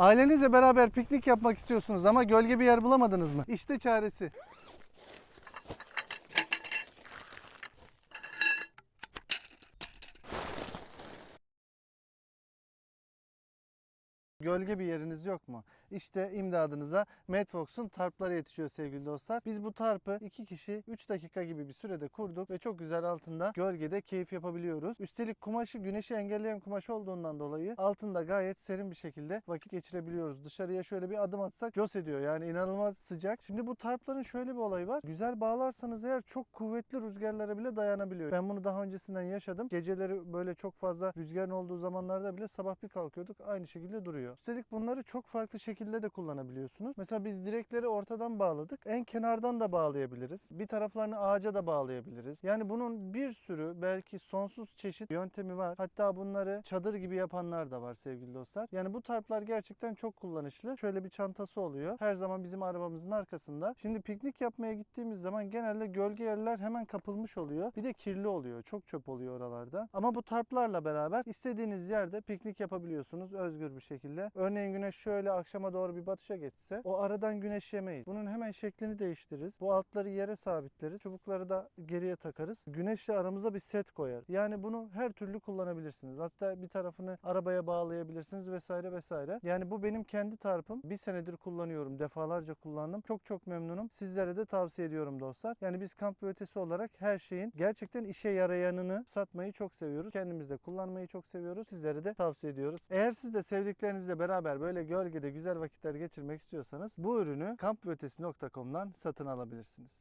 Ailenizle beraber piknik yapmak istiyorsunuz ama gölge bir yer bulamadınız mı? İşte çaresi. Gölge bir yeriniz yok mu? İşte imdadınıza Madfox'un tarpları yetişiyor sevgili dostlar. Biz bu tarpı 2 kişi 3 dakika gibi bir sürede kurduk ve çok güzel altında gölgede keyif yapabiliyoruz. Üstelik kumaşı güneşi engelleyen kumaş olduğundan dolayı altında gayet serin bir şekilde vakit geçirebiliyoruz. Dışarıya şöyle bir adım atsak jos ediyor yani inanılmaz sıcak. Şimdi bu tarpların şöyle bir olayı var. Güzel bağlarsanız eğer çok kuvvetli rüzgarlara bile dayanabiliyor. Ben bunu daha öncesinden yaşadım. Geceleri böyle çok fazla rüzgarın olduğu zamanlarda bile sabah bir kalkıyorduk aynı şekilde duruyor. Üstelik bunları çok farklı şekilde de kullanabiliyorsunuz. Mesela biz direkleri ortadan bağladık. En kenardan da bağlayabiliriz. Bir taraflarını ağaca da bağlayabiliriz. Yani bunun bir sürü belki sonsuz çeşit yöntemi var. Hatta bunları çadır gibi yapanlar da var sevgili dostlar. Yani bu tarplar gerçekten çok kullanışlı. Şöyle bir çantası oluyor. Her zaman bizim arabamızın arkasında. Şimdi piknik yapmaya gittiğimiz zaman genelde gölge yerler hemen kapılmış oluyor. Bir de kirli oluyor. Çok çöp oluyor oralarda. Ama bu tarplarla beraber istediğiniz yerde piknik yapabiliyorsunuz özgür bir şekilde. Örneğin güneş şöyle akşama doğru bir batışa geçse o aradan güneş yemeyiz. Bunun hemen şeklini değiştiririz. Bu altları yere sabitleriz. Çubukları da geriye takarız. Güneşle aramıza bir set koyar. Yani bunu her türlü kullanabilirsiniz. Hatta bir tarafını arabaya bağlayabilirsiniz vesaire vesaire. Yani bu benim kendi tarpım. Bir senedir kullanıyorum. Defalarca kullandım. Çok çok memnunum. Sizlere de tavsiye ediyorum dostlar. Yani biz kamp ötesi olarak her şeyin gerçekten işe yarayanını satmayı çok seviyoruz. Kendimiz de kullanmayı çok seviyoruz. Sizlere de tavsiye ediyoruz. Eğer siz de sevdiklerinizle beraber böyle gölgede güzel vakitler geçirmek istiyorsanız bu ürünü kampveötesi.com'dan satın alabilirsiniz.